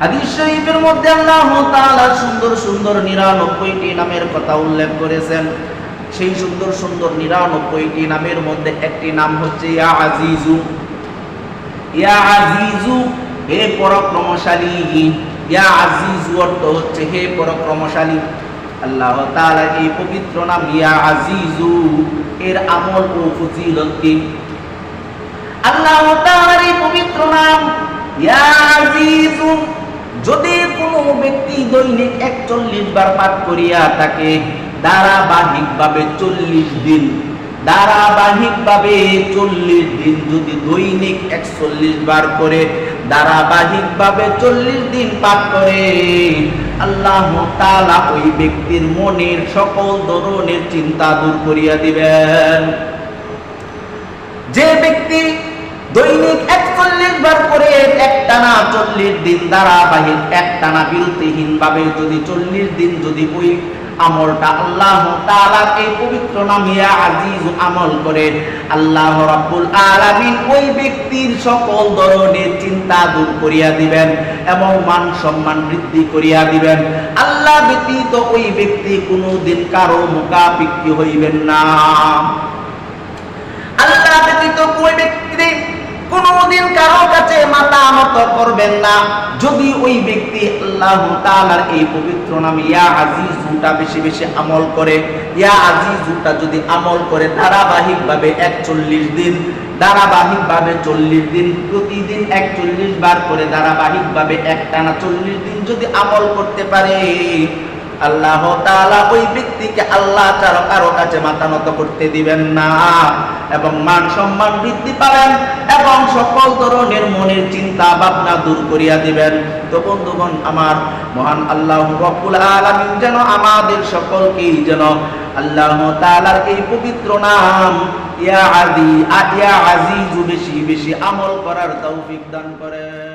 হাদিস শরীফের মধ্যে আল্লাহ তাআলা সুন্দর সুন্দর নিরানব্বইটি নামের কথা উল্লেখ করেছেন। সেই সুন্দর সুন্দর নিরানব্বইটি নামের মধ্যে একটি নাম হচ্ছে ইয়া আজিজু। ইয়া আজিজু, হে পরাক্রমশালী। ইয়া আজিজু অর্থ হচ্ছে হে পরাক্রমশালী। আল্লাহ তাআলা এই পবিত্র নাম ইয়া আজিজু, এর আমল ও ফজিলত কি? আল্লাহ এই পবিত্র নাম ইয়া আজিজু। যদি কোনো ব্যক্তি দৈনিক একচল্লিশ বার পাঠ করিয়া থাকে, ধারাবাহিকভাবে চল্লিশ দিন, ধারাবাহিকভাবে চল্লিশ দিন যদি দৈনিক একচল্লিশ বার করে, ধারাবাহিকভাবে চল্লিশ দিন পাঠ করে, আল্লাহ তাআলা ওই ব্যক্তির মনের সকল ধরনের চিন্তা দূর করিয়া দিবেন। যে ব্যক্তি দৈনিক একটানা চল্লিশ দিন একটানা বিরতিহীন ভাবে যদি চল্লিশ দিন যদি ওই আমলটা আল্লাহ পবিত্র নামিয়া আজিজ আমল করে, আল্লাহ রাব্বুল আলামিন ওই ব্যক্তির সকল ধরনের চিন্তা দূর করিয়া দিবেন এবং মান সম্মান বৃদ্ধি করিয়া দিবেন। আল্লাহ ব্যতীত ওই ব্যক্তি কোনোদিন কারও মুখাপিক্ষি হইবেন না। আল্লাহ ব্যতীত কোন ব্যক্তি কোনদিন কারও কাছে করবেন না। যদি ওই ব্যক্তি আল্লাহ তাআলার এই পবিত্র নাম ইয়া আজিজুটা বেশি বেশি আমল করে, ইয়া আজিজুটা যদি আমল করে ধারাবাহিকভাবে একচল্লিশ দিন, ধারাবাহিকভাবে চল্লিশ দিন, প্রতিদিন একচল্লিশ বার করে ধারাবাহিকভাবে একটানা চল্লিশ দিন যদি আমল করতে পারে আল্লাহ তাআলা ওই ব্যক্তিকে আল্লাহ ছাড়া কারও কাছে মাথা নত করতে দিবেন না। এবং মান সম্মান বৃদ্ধি পাবেন এবং সকল ধরনের মনের চিন্তা ভাবনা দূর করিয়া দিবেন। তো বন্ধুগণ, আমার মহান আল্লাহ রব্বুল আলামিন যেন আমাদের সকলকেই যেন আল্লাহ তাআলার এই পবিত্র নাম ইয়া আজি ইয়া আজিজু বেশি বেশি আমল করার তৌফিক দান করেন।